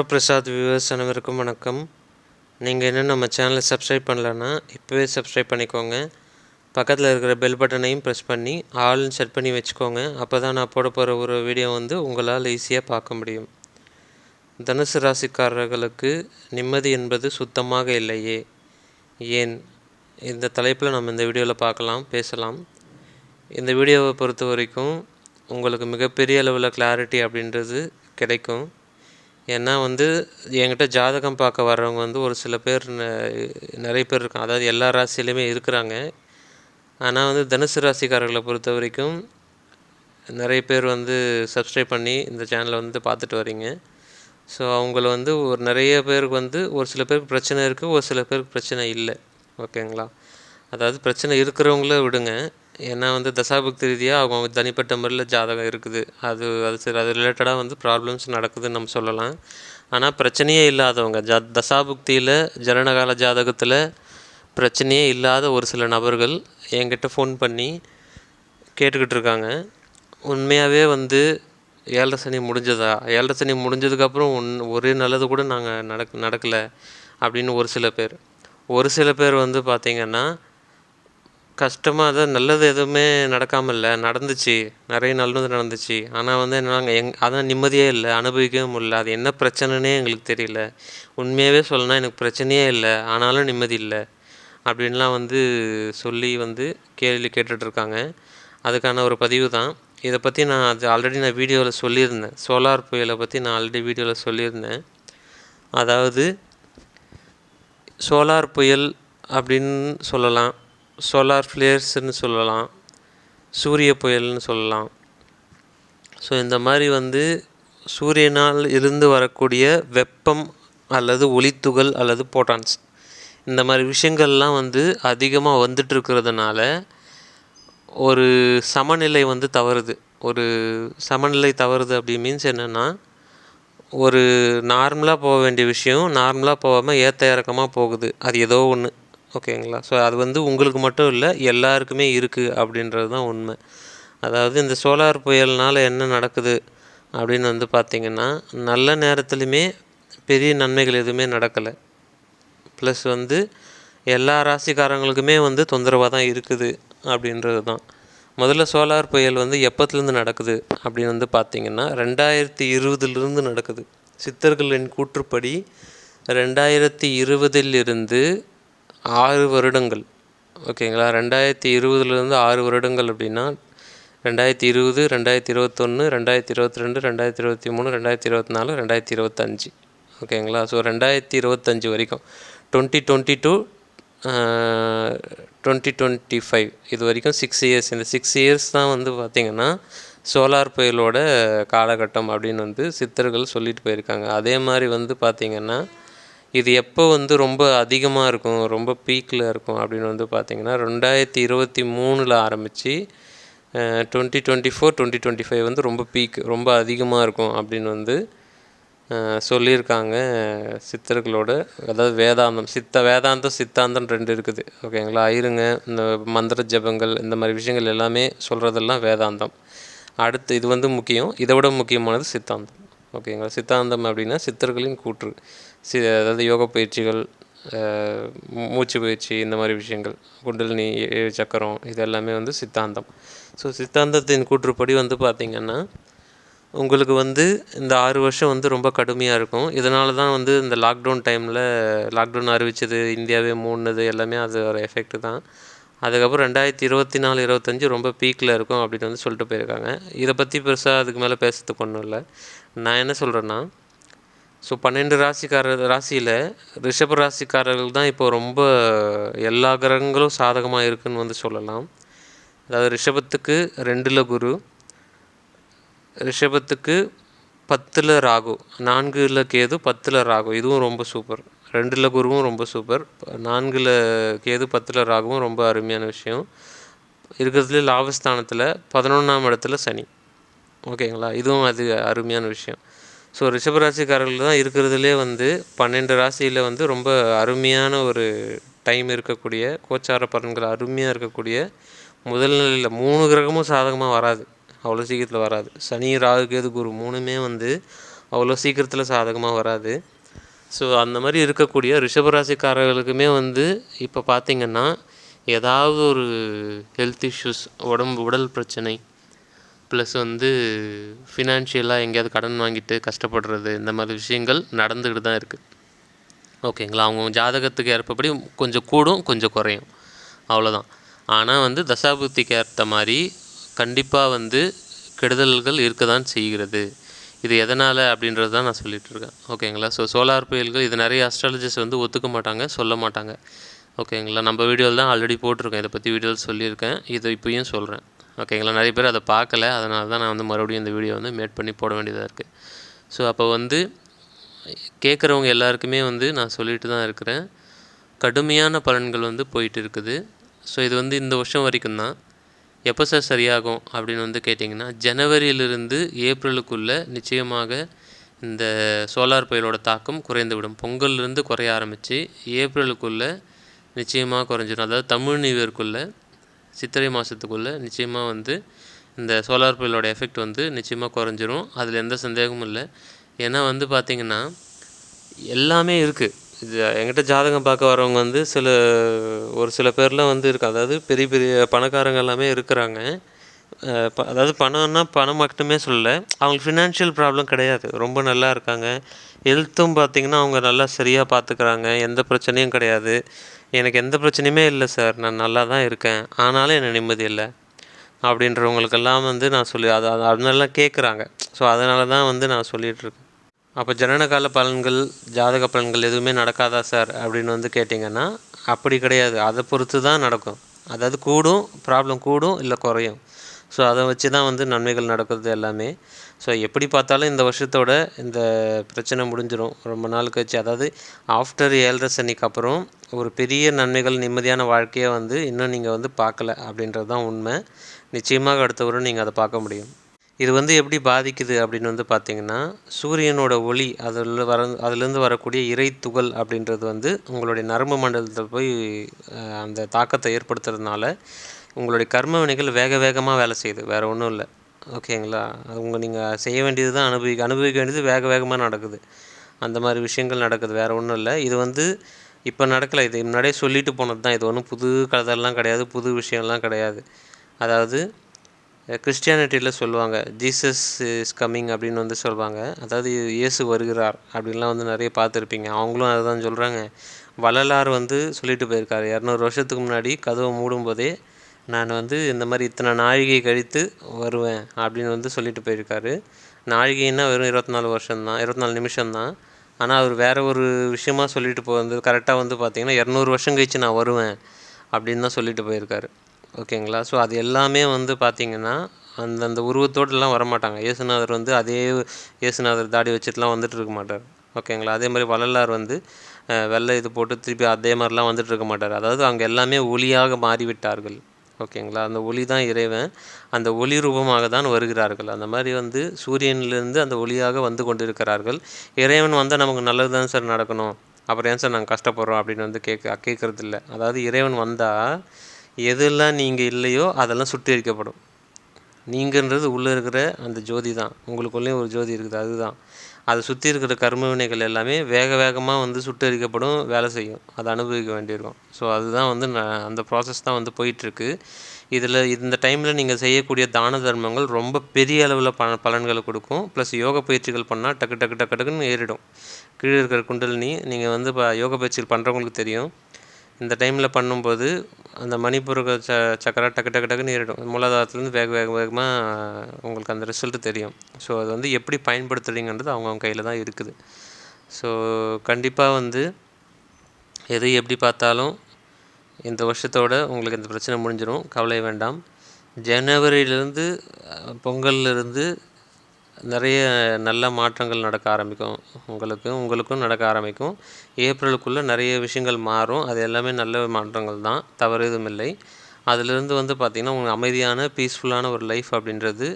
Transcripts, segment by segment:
Astro Prasad viewers அனைவருக்கும் வணக்கம். நீங்கள் இன்னும் நம்ம சேனலை சப்ஸ்கிரைப் பண்ணலன்னா இப்போவே சப்ஸ்கிரைப் பண்ணிக்கோங்க. பக்கத்தில் இருக்கிற பெல் பட்டனையும் ப்ரெஸ் பண்ணி ஆள்னு செட் பண்ணி வச்சுக்கோங்க. அப்போ தான் நான் போட போகிற ஒரு வீடியோ வந்து உங்களால் ஈஸியாக பார்க்க முடியும். தனுசு ராசிக்காரர்களுக்கு நிம்மதி என்பது சுத்தமாக இல்லையே. ஏன்? இந்த தலைப்பில் நம்ம இந்த வீடியோவில் பார்க்கலாம் பேசலாம். இந்த வீடியோவை பொறுத்த வரைக்கும் உங்களுக்கு மிகப்பெரிய அளவில் கிளாரிட்டி அப்படின்றது கிடைக்கும். ஏன்னா வந்து என்கிட்ட ஜாதகம் பார்க்க வர்றவங்க வந்து ஒரு சில பேர் ந- நிறைய பேர் இருக்காங்க. அதாவது எல்லா ராசியிலையுமே இருக்கிறாங்க. ஆனால் வந்து தனுசு ராசிக்காரர்களை பொறுத்த வரைக்கும் நிறைய பேர் வந்து சப்ஸ்கிரைப் பண்ணி இந்த சேனலை வந்து பார்த்துட்டு வரீங்க. ஸோ அவங்கள வந்து ஒரு நிறைய பேருக்கு வந்து ஒரு சில பேருக்கு பிரச்சனை இருக்குது ஒரு சில பேருக்கு பிரச்சனை இல்லை. ஓகேங்களா அதாவது பிரச்சனை இருக்கிறவங்கள விடுங்க. ஏன்னா வந்து தசாபுக்தி ரீதியாக அவங்க தனிப்பட்ட முறையில் ஜாதகம் இருக்குது. அது அது சரி அது ரிலேட்டடாக வந்து ப்ராப்ளம்ஸ் நடக்குதுன்னு நம்ம சொல்லலாம். ஆனால் பிரச்சனையே இல்லாதவங்க ஜ தசாபுக்தியில் ஜனனகால ஜாதகத்தில் பிரச்சனையே இல்லாத ஒரு சில நபர்கள் என்கிட்ட ஃபோன் பண்ணி கேட்டுக்கிட்டு இருக்காங்க. உண்மையாகவே வந்து ஏழரை சனி முடிஞ்சதா? ஏழரை சனி முடிஞ்சதுக்கப்புறம் ஒன் ஒரே நல்லது கூட நாங்கள் நடக் நடக்கலை அப்படின்னு ஒரு சில பேர். ஒரு சில பேர் வந்து பார்த்திங்கன்னா கஷ்டமாக அதான் நல்லது எதுவுமே நடக்காமல் இல்லை நடந்துச்சு. நிறைய நல்லது நடந்துச்சு. ஆனால் வந்து நாங்கள் எங் அதான் நிம்மதியே இல்லை. அனுபவிக்கவும் முடியல. அது என்ன பிரச்சனைனே எங்களுக்கு தெரியல. உண்மையாகவே சொல்லணும்னா எனக்கு பிரச்சனையே இல்லை. ஆனாலும் நிம்மதி இல்லை. அப்படின்லாம் வந்து சொல்லி வந்து கேள்வி கேட்டுட்ருக்காங்க. அதுக்கான ஒரு பதிவு தான் இதை பற்றி நான் அது ஆல்ரெடி நான் வீடியோவில் சொல்லியிருந்தேன். சோலார் புயலை பற்றி நான் ஆல்ரெடி வீடியோவில் சொல்லியிருந்தேன். அதாவது சோலார் புயல் அப்படின்னு சொல்லலாம். சோலார் ஃப்ளேர்ஸ்ன்னு சொல்லலாம் சூரிய புயல்னு சொல்லலாம். ஸோ இந்த மாதிரி வந்து சூரியனால் இருந்து வரக்கூடிய வெப்பம் அல்லது ஒளித்துகள் அல்லது போட்டான்ஸ் இந்த மாதிரி விஷயங்கள்லாம் வந்து அதிகமாக வந்துட்டுருக்கிறதுனால ஒரு சமநிலை வந்து தவறுது. ஒரு சமநிலை தவறுது அப்படி மீன்ஸ் என்னென்னா ஒரு நார்மலாக போக வேண்டிய விஷயம் நார்மலாக போகாமல் ஏற்ற இறக்கமாக போகுது. அது ஏதோ ஒன்று ஓகேங்களா? ஸோ அது வந்து உங்களுக்கு மட்டும் இல்லை எல்லாருக்குமே இருக்குது அப்படின்றது தான் உண்மை. அதாவது இந்த சோலார் புயல்னால் என்ன நடக்குது அப்படின்னு வந்து பார்த்திங்கன்னா நல்ல நேரத்துலையுமே பெரிய நன்மைகள் எதுவுமே நடக்கலை. ப்ளஸ் வந்து எல்லா ராசிக்காரங்களுக்குமே வந்து தொந்தரவாக தான் இருக்குது அப்படின்றது தான் முதல்ல சோலார் புயல் வந்து எப்பத்துலேருந்து நடக்குது அப்படின்னு வந்து பார்த்திங்கன்னா ரெண்டாயிரத்தி இருபதுலேருந்து நடக்குது. சித்தர்களின் கூற்றுப்படி ரெண்டாயிரத்தி இருபதிலிருந்து ஆறு வருடங்கள். ஓகேங்களா? ரெண்டாயிரத்தி இருபதுலேருந்து ஆறு வருடங்கள் அப்படின்னா ரெண்டாயிரத்தி இருபது ரெண்டாயிரத்தி இருபத்தொன்று ரெண்டாயிரத்தி இருபத்தி ரெண்டு ரெண்டாயிரத்தி இருபத்தி மூணு ரெண்டாயிரத்தி இருபத்தி நாலு ரெண்டாயிரத்தி இருபத்தஞ்சி ஓகேங்களா? ஸோ ரெண்டாயிரத்தி இருபத்தஞ்சி வரைக்கும். Twenty twenty two twenty twenty five இது வரைக்கும் சிக்ஸ் இயர்ஸ் இந்த சிக்ஸ் இயர்ஸ் தான் வந்து பார்த்திங்கன்னா சோலார் புயலோட காலகட்டம் அப்படின்னு வந்து சித்தர்கள் சொல்லிட்டு போயிருக்காங்க. அதே மாதிரி வந்து பார்த்திங்கன்னா இது எப்போ வந்து ரொம்ப அதிகமாக இருக்கும் ரொம்ப பீக்கில் இருக்கும் அப்படின்னு வந்து பார்த்திங்கன்னா ரெண்டாயிரத்தி இருபத்தி மூணில் ஆரம்பித்து twenty twenty four twenty twenty five வந்து ரொம்ப பீக் ரொம்ப அதிகமாக இருக்கும் அப்படின்னு வந்து சொல்லியிருக்காங்க சித்தர்களோட அதாவது வேதாந்தம் சித்த வேதாந்தம் சித்தாந்தம் ரெண்டு இருக்குது. ஓகேங்களா ஐருங்க இந்த மந்திர ஜபங்கள் இந்த மாதிரி விஷயங்கள் எல்லாமே சொல்கிறதெல்லாம் வேதாந்தம். அடுத்து இது வந்து முக்கியம் இதை விட முக்கியமானது சித்தாந்தம். ஓகேங்களா? சித்தாந்தம் அப்படின்னா சித்தர்களின் கூற்று. சி அதாவது யோக பயிற்சிகள் மூச்சு பயிற்சி இந்த மாதிரி விஷயங்கள் குண்டலினி ஏழு சக்கரம் இது எல்லாமே வந்து சித்தாந்தம். ஸோ சித்தாந்தத்தின் கூற்றுப்படி வந்து பார்த்திங்கன்னா உங்களுக்கு வந்து இந்த ஆறு வருஷம் வந்து ரொம்ப கடுமையாக இருக்கும். இதனால தான் வந்து இந்த லாக்டவுன் டைமில் லாக்டவுன் அறிவிச்சது இந்தியாவே மூணுனது எல்லாமே அது ஒரு எஃபெக்ட் தான். அதுக்கப்புறம் ரெண்டாயிரத்தி இருபத்தி நாலு இருபத்தஞ்சி ரொம்ப பீக்கில் இருக்கும் அப்படின்னு வந்து சொல்லிட்டு போயிருக்காங்க. இதை பற்றி பெருசாக அதுக்கு மேலே பேசுறதுக்கு ஒன்றும் இல்லை. நான் என்ன சொல்கிறேன்னா ஸோ பன்னெண்டு ராசிக்காரர் ராசியில் ரிஷப ராசிக்காரர்கள் தான் இப்போ ரொம்ப எல்லா கிரகங்களும் சாதகமாக இருக்குன்னு வந்து சொல்லலாம். அதாவது ரிஷபத்துக்கு ரெண்டில் குரு ரிஷபத்துக்கு பத்தில் ராகு நான்குல கேது பத்தில் ராகு. இதுவும் ரொம்ப சூப்பர் ரெண்டில் குருவும் ரொம்ப சூப்பர் நான்கில் கேது பத்தில் ராகுவும் ரொம்ப அருமையான விஷயம். இருக்கிறதுலே லாபஸ்தானத்தில் பதினொன்றாம் இடத்துல சனி. ஓகேங்களா? இதுவும் அது அருமையான விஷயம். ஸோ ரிஷபராசிக்காரர்கள் தான் இருக்கிறதுலே வந்து பன்னெண்டு ராசியில் வந்து ரொம்ப அருமையான ஒரு டைம் இருக்கக்கூடிய கோச்சார பலன்கள் அருமையாக இருக்கக்கூடிய முதல் நிலையில் மூணு கிரகமும் சாதகமாக வராது. அவ்வளோ சீக்கிரத்தில் வராது. சனி ராகு கேது குரு மூணுமே வந்து அவ்வளோ சீக்கிரத்தில் சாதகமாக வராது. ஸோ அந்த மாதிரி இருக்கக்கூடிய ரிஷபராசிக்காரர்களுக்குமே வந்து இப்போ பார்த்திங்கன்னா ஏதாவது ஒரு ஹெல்த் இஷ்யூஸ் உடம்பு உடல் பிரச்சனை ப்ளஸ் வந்து ஃபினான்ஷியலாக எங்கேயாவது கடன் வாங்கிட்டு கஷ்டப்படுறது இந்த மாதிரி விஷயங்கள் நடந்துக்கிட்டு தான் இருக்குது ஓகேங்களா அவங்க ஜாதகத்துக்கு ஏற்பபடி கொஞ்சம் கூடும் கொஞ்சம் குறையும். அவ்வளோதான் ஆனால் வந்து தசாபுத்திக்கு ஏற்ற மாதிரி கண்டிப்பாக வந்து கெடுதல்கள் இருக்க தான் செய்கிறது. இது எதனால் அப்படின்றது தான் நான் சொல்லிகிட்டு இருக்கேன். ஓகேங்களா ஸோ சோலார் புயல்கள் இது நிறைய அஸ்ட்ராலஜிஸ்ட் வந்து ஒத்துக்க மாட்டாங்க சொல்ல மாட்டாங்க. ஓகேங்களா நம்ம வீடியோவில் தான் ஆல்ரெடி போட்டிருக்கேன். இதை பற்றி வீடியோவில் சொல்லியிருக்கேன். இதை இப்போயும் சொல்கிறேன் ஓகேங்களா நிறைய பேர் அதை பார்க்கல. அதனால தான் நான் வந்து மறுபடியும் இந்த வீடியோ வந்து மேட் பண்ணி போட வேண்டியதாக இருக்குது ஸோ அப்போ வந்து கேட்குறவங்க எல்லாருக்குமே வந்து நான் சொல்லிட்டு தான் இருக்கிறேன். கடுமையான பலன்கள் வந்து போயிட்டு இருக்குது. ஸோ இது வந்து இந்த வருஷம் வரைக்கும் தான். எப்போ சார் சரியாகும் அப்படின்னு வந்து கேட்டிங்கன்னா ஜனவரியிலிருந்து ஏப்ரலுக்குள்ளே நிச்சயமாக இந்த சோலார் புயலோட தாக்கம் குறைந்துவிடும். பொங்கல்லேருந்து குறைய ஆரம்பித்து ஏப்ரலுக்குள்ளே நிச்சயமாக குறைஞ்சிடும் அதாவது தமிழ் நியூ இயர்க்குள்ளே சித்திரை மாதத்துக்குள்ளே நிச்சயமாக வந்து இந்த சோலார் புயலோட எஃபெக்ட் வந்து நிச்சயமாக குறைஞ்சிரும். அதில் எந்த சந்தேகமும் இல்லை. ஏன்னா வந்து பார்த்திங்கன்னா எல்லாமே இருக்குது இது என்கிட்ட ஜாதகம் பார்க்க வரவங்க வந்து சில ஒரு சில பேர்லாம் வந்து இருக்கு. அதாவது பெரிய பெரிய பணக்காரங்க எல்லாமே இருக்கிறாங்க. ப- அதாவது பணம்னா பணம் மட்டுமே சொல்லலை. அவங்களுக்கு ஃபினான்ஷியல் ப்ராப்ளம் கிடையாது. ரொம்ப நல்லா இருக்காங்க. ஹெல்த்தும் பார்த்திங்கன்னா அவங்க நல்லா சரியாக பார்த்துக்கிறாங்க எந்த பிரச்சனையும் கிடையாது. எனக்கு எந்த பிரச்சனையுமே இல்லை சார். நான் நல்லா தான் இருக்கேன். ஆனாலும் எனக்கு நிம்மதி இல்லை. அப்படின்றவங்களுக்கெல்லாம் வந்து நான் சொல்லி அது அது கேட்குறாங்க ஸோ அதனால தான் வந்து நான் சொல்லிகிட்ருக்கேன் அப்போ ஜனனகால பலன்கள் ஜாதக பலன்கள் எதுவுமே நடக்காதா சார்? அப்படின்னு வந்து கேட்டிங்கன்னா அப்படி கிடையாது. அதை பொறுத்து தான் நடக்கும். அதாவது கூடும் ப்ராப்ளம் கூடும் இல்லை குறையும். ஸோ அதை வச்சு தான் வந்து நன்மைகள் நடக்கிறது எல்லாமே. ஸோ எப்படி பார்த்தாலும் இந்த வருஷத்தோட இந்த பிரச்சனை முடிஞ்சிடும் ரொம்ப நாள் கழிச்சு அதாவது ஆஃப்டர் ஏழரை சனிக்கு அப்புறம் ஒரு பெரிய நன்மைகள் நிம்மதியான வாழ்க்கையை வந்து இன்னும் நீங்கள் வந்து பார்க்கல அப்படின்றது தான் உண்மை. நிச்சயமாக அடுத்த நீங்கள் அதை பார்க்க முடியும். இது வந்து எப்படி பாதிக்குது அப்படின்னு வந்து பார்த்தீங்கன்னா சூரியனோட ஒளி அதில் வர அதுலேருந்து வரக்கூடிய இறை துகள் அப்படின்றது வந்து உங்களுடைய நரம்பு மண்டலத்தில் போய் அந்த தாக்கத்தை ஏற்படுத்துறதுனால உங்களுடைய கர்ம வினைகள் வேக வேகமாக வேலை செய்யுது. வேறு ஒன்றும் இல்லை. ஓகேங்களா அது உங்கள் நீங்கள் செய்ய வேண்டியது தான் அனுபவிக்க அனுபவிக்க வேண்டியது வேக வேகமாக நடக்குது. அந்த மாதிரி விஷயங்கள் நடக்குது. வேறு ஒன்றும் இல்லை. இது வந்து இப்போ நடக்கலை. இது முன்னாடியே சொல்லிட்டு போனது தான் இது ஒன்றும் புது கதைலாம் கிடையாது. புது விஷயம்லாம் கிடையாது. அதாவது கிறிஸ்டியானிட்டியில் சொல்லுவாங்க ஜீசஸ் இஸ் கம்மிங் அப்படின்னு வந்து சொல்லுவாங்க. அதாவது இயேசு வருகிறார் அப்படின்லாம் வந்து நிறைய பார்த்துருப்பீங்க. அவங்களும் அதை தான் சொல்கிறாங்க வள்ளலார் வந்து சொல்லிட்டு போயிருக்காரு. இரநூறு வருஷத்துக்கு முன்னாடி கதவை மூடும்போதே நான் வந்து இந்த மாதிரி இத்தனை நாழிகை கழித்து வருவேன் அப்படின்னு வந்து சொல்லிட்டு போயிருக்காரு. நாழிகைன்னா வெறும் இருபத்தி நாலு வருஷம்தான் இருபத்தி நாலு நிமிஷம்தான். ஆனால் அவர் வேறு ஒரு விஷயமா சொல்லிட்டு போ வந்து கரெக்டாக வந்து பார்த்திங்கன்னா இரநூறு வருஷம் கழிச்சு நான் வருவேன் அப்படின்னு தான் சொல்லிட்டு போயிருக்காரு. ஓகேங்களா? ஸோ அது எல்லாமே வந்து பார்த்தீங்கன்னா அந்தந்த உருவத்தோடலாம் வரமாட்டாங்க. இயேசுநாதர் வந்து அதே இயேசுநாதர் தாடி வச்சுட்டுலாம் வந்துட்டு இருக்க மாட்டார். ஓகேங்களா? அதே மாதிரி வள்ளலார் வந்து வெள்ளை இது போட்டு திருப்பி அதே மாதிரிலாம் வந்துட்டு இருக்க மாட்டார். அதாவது அவங்க எல்லாமே ஒளியாக மாறிவிட்டார்கள். ஓகேங்களா? அந்த ஒளி தான் இறைவன். அந்த ஒளி ரூபமாக தான் வருகிறார்கள். அந்த மாதிரி வந்து சூரியனிலிருந்து அந்த ஒளியாக வந்து கொண்டிருக்கிறார்கள். இறைவன் வந்தால் நமக்கு நல்லது தான் சார் நடக்கணும்? அப்புறம் ஏன் சார் நாங்கள் கஷ்டப்படுறோம் அப்படின்னு வந்து கேட்க கேட்குறதில்ல. இல்லை அதாவது இறைவன் வந்தால் எதெல்லாம் நீங்கள் இல்லையோ அதெல்லாம் சுட்டெரிக்கப்படும் நீங்கன்றது உள்ளே இருக்கிற அந்த ஜோதி தான். உங்களுக்குள்ளேயும் ஒரு ஜோதி இருக்குது அதுதான். அதை சுற்றி இருக்கிற கர்ம வினைகள் எல்லாமே வேக வேகமாக வந்து சுட்டரிக்கப்படும் வேலை செய்யும். அதை அனுபவிக்க வேண்டியிருக்கும். ஸோ அதுதான் வந்து நான் அந்த ப்ராசஸ் தான் வந்து போயிட்டுருக்கு. இதில் இந்த டைமில் நீங்கள் செய்யக்கூடிய தான தர்மங்கள் ரொம்ப பெரிய அளவில் ப பலன்களை கொடுக்கும். ப்ளஸ் யோக பயிற்சிகள் பண்ணால் டக்கு டக்கு டக்கு டக்குன்னு ஏறிடும். கீழே இருக்கிற குண்டலினி நீங்கள் வந்து இப்போ யோக பயிற்சிகள் பண்ணுறவங்களுக்கு தெரியும். இந்த டைமில் பண்ணும்போது அந்த மணிப்பூரக ச சக்கரா டக்கு டக்கு டக்குன்னு ஏறிடும் மூலாதாரத்துலேருந்து வேக வேக வேகமாக உங்களுக்கு அந்த ரிசல்ட் தெரியும். ஸோ அது வந்து எப்படி பயன்படுத்துறீங்கன்றது அவங்கவுங்க கையில் தான் இருக்குது. ஸோ கண்டிப்பாக வந்து எது எப்படி பார்த்தாலும் இந்த வருஷத்தோட உங்களுக்கு இந்த பிரச்சனை முடிஞ்சிடும் கவலை வேண்டாம். ஜனவரியிலேருந்து பொங்கல்லேருந்து நிறைய நல்ல மாற்றங்கள் நடக்க ஆரம்பிக்கும். உங்களுக்கு உங்களுக்கும் நடக்க ஆரம்பிக்கும். ஏப்ரலுக்குள்ளே நிறைய விஷயங்கள் மாறும். அது எல்லாமே நல்ல மாற்றங்கள் தான். தவறு எதுவும் இல்லை. அதிலிருந்து வந்து பார்த்திங்கன்னா உங்களுக்கு அமைதியான பீஸ்ஃபுல்லான ஒரு லைஃப் அப்படின்றது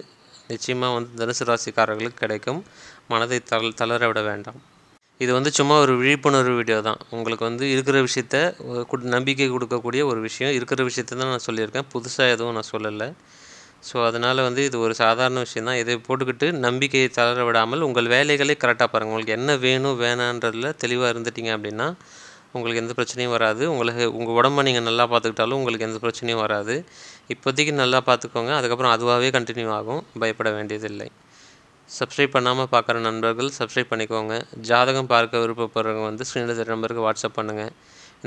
நிச்சயமாக வந்து தனுசு ராசிக்காரர்களுக்கு கிடைக்கும். மனதை தள தளர விட வேண்டாம். இது வந்து சும்மா ஒரு விழிப்புணர்வு வீடியோ தான். உங்களுக்கு வந்து இருக்கிற விஷயத்த நம்பிக்கை கொடுக்கக்கூடிய ஒரு விஷயம். இருக்கிற விஷயத்த தான் நான் சொல்லியிருக்கேன். புதுசாக எதுவும் நான் சொல்லலை. ஸோ அதனால் வந்து இது ஒரு சாதாரண விஷயம் தான். இதை போட்டுக்கிட்டு நம்பிக்கையை தளர விடாமல் உங்கள் வேலைகளை கரெக்டாக பாருங்கள் உங்களுக்கு என்ன வேணும் வேணான்றதில் தெளிவாக இருந்துட்டீங்க அப்படின்னா உங்களுக்கு எந்த பிரச்சனையும் வராது. உங்களுக்கு உங்கள் உடம்ப நீங்கள் நல்லா பார்த்துக்கிட்டாலும் உங்களுக்கு எந்த பிரச்சனையும் வராது. இப்போதைக்கு நல்லா பார்த்துக்கோங்க. அதுக்கப்புறம் அதுவாகவே கண்டினியூ ஆகும். பயப்பட வேண்டியதில்லை. சப்ஸ்கிரைப் பண்ணாமல் பார்க்குற நண்பர்கள் சப்ஸ்கிரைப் பண்ணிக்கோங்க. ஜாதகம் பார்க்க விருப்பப்படுறவங்க வந்து ஸ்க்ரீனில் நம்பருக்கு வாட்ஸ்அப் பண்ணுங்கள்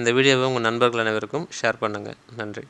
இந்த வீடியோவை உங்கள் நண்பர்கள் அனைவருக்கும் ஷேர் பண்ணுங்கள் நன்றி.